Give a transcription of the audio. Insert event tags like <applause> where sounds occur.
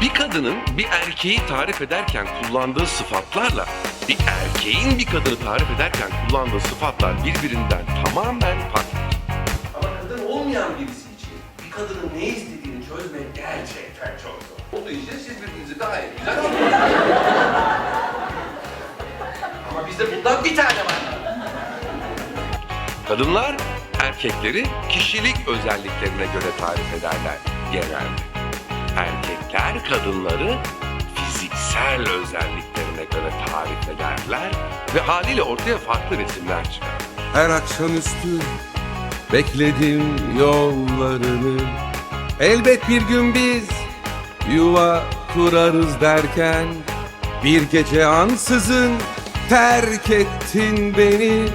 Bir kadının bir erkeği tarif ederken kullandığı sıfatlarla bir erkeğin bir kadını tarif ederken kullandığı sıfatlar birbirinden tamamen farklı. Ama kadın olmayan birisi için bir kadının ne istediğini çözmek gerçekten çok zor. Olduğu için siz birbirinizi gayet <laughs> güzel Ama bizde bundan bir tane var. Kadınlar erkekleri kişilik özelliklerine göre tarif ederler genelde. Erkekler kadınları fiziksel özelliklerine göre tarif ederler ve haliyle ortaya farklı resimler çıkar. Her akşamüstü bekledim yollarını Elbet bir gün biz yuva kurarız derken Bir gece ansızın terk ettin beni